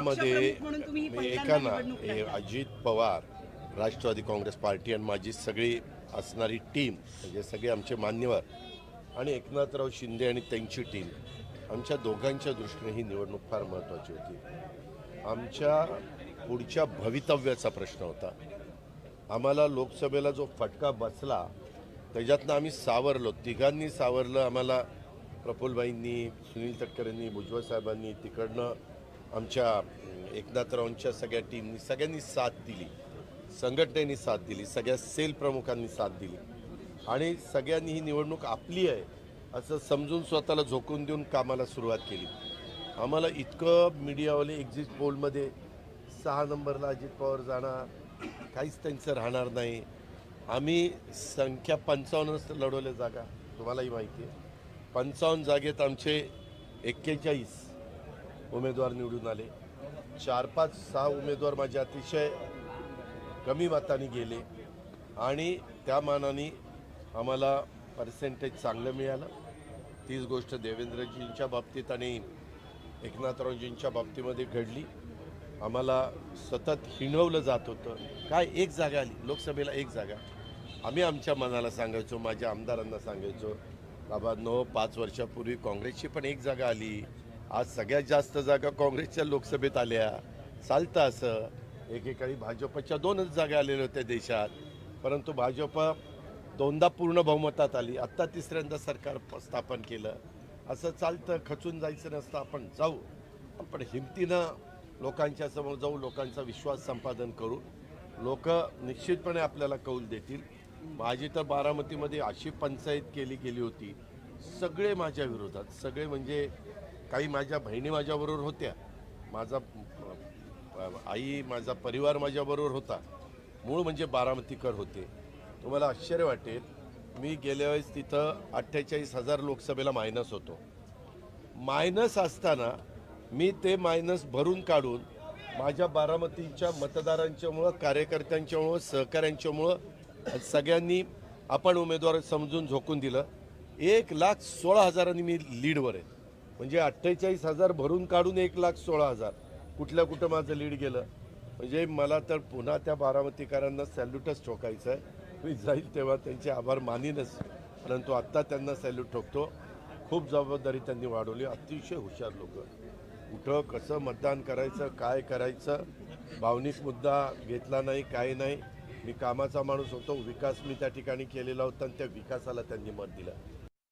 यामध्ये मी पहिल्यांदा ऐका ना निवडणूक लढताय. अजित पवार राष्ट्रवादी काँग्रेस पार्टी आणि माझी सगळी असणारी टीम म्हणजे सगळे आमचे मान्यवर आणि एकनाथराव शिंदे आणि त्यांची टीम आमच्या दोघांच्या दृष्टीने ही निवडणूक फार महत्त्वाची होती. आमच्या पुढच्या भवितव्याचा प्रश्न होता. आम्हाला लोकसभेला जो फटका बसला त्याच्यातनं आम्ही सावरलो. तिघांनी सावरलं आम्हाला प्रफुल्लबाईंनी सुनील तटकरेंनी भुजबळ साहेबांनी तिकडनं आमच्या एकनाथरावांच्या सगळ्या टीमनी सगळ्यांनी साथ दिली. संघटनेनी साथ दिली सगळ्या सेल प्रमुखांनी साथ दिली. आणि सगळ्यांनी ही निवडणूक आपली आहे असं समजून स्वतःला झोकून देऊन कामाला सुरुवात केली. आम्हाला इतकं मीडियावाले एक्झिट पोलमध्ये सहा नंबरला अजित पवार जाणार काहीच त्यांचं राहणार नाही. आम्ही संख्या पंचावन्नच लढवल्या जागा तुम्हालाही माहिती आहे. पंचावन्न जागेत आमचे एक्केचाळीस उमेदवार निवडून आले. चार पाच सहा उमेदवार माझे अतिशय कमी मताने गेले आणि त्या मानाने आम्हाला पर्सेंटेज चांगलं मिळालं. तीच गोष्ट देवेंद्रजींच्या बाबतीत आणि एकनाथरावजींच्या बाबतीमध्ये घडली. आम्हाला सतत हिणवलं जात होतं. काय एक जागा आली लोकसभेला एक जागा. आम्ही आमच्या मनाला सांगायचो माझ्या आमदारांना सांगायचो बाबा नो पाच वर्षापूर्वी काँग्रेसची पण एक जागा आली. आज सगळ्यात जास्त जागा काँग्रेसच्या लोकसभेत आल्या. चालतं असं. एकेकाळी भाजपच्या दोनच जागा आलेल्या होत्या देशात. परंतु भाजप दोनदा पूर्ण बहुमतात आली. आत्ता तिसऱ्यांदा सरकार स्थापन केलं. असं चालतं. खचून जायचं नसतं. आपण जाऊ. आपण हिमतीनं लोकांच्या समोर जाऊ लोकांचा विश्वास संपादन करू लोक निश्चितपणे आपल्याला कौल देतील. माझी तर बारामतीमध्ये अशी पंचायत केली गेली होती. सगळे माझ्या विरोधात. सगळे म्हणजे काही माझ्या बहिणी माझ्याबरोबर होत्या. माझा आई माझा परिवार माझ्याबरोबर होता. मूळ म्हणजे बारामतीकर होते. तुम्हाला आश्चर्य वाटेल मी गेल्या वेळेस तिथं अठ्ठेचाळीस हजार लोकसभेला मायनस होतो. मायनस असताना मी ते मायनस भरून काढून माझ्या बारामतीच्या मतदारांच्यामुळं कार्यकर्त्यांच्यामुळं सहकाऱ्यांच्यामुळं सगळ्यांनी आपण उमेदवार समजून झोकून दिलं. एक लाख सोळा हजारांनी मी लीडवर आहे. म्हणजे अठ्ठेचाळीस हजार भरून काढून एक लाख सोळा हजार. कुठल्या कुठं माझं लीड गेलं? म्हणजे मला तर पुन्हा त्या बारामतीकरांना सॅल्यूटच ठोकायचं आहे मी जाईल तेव्हा त्यांचे आभार मानीनच. परंतु आत्ता त्यांना सॅल्यूट ठोकतो. खूप जबाबदारी त्यांनी वाढवली. अतिशय हुशार लोक. कुठं कसं मतदान करायचं काय करायचं? भावनिक मुद्दा घेतला नाही काय नाही. मी कामाचा माणूस होतो. विकास मी त्या ठिकाणी केलेला होता आणि त्या विकासाला त्यांनी मत दिलं.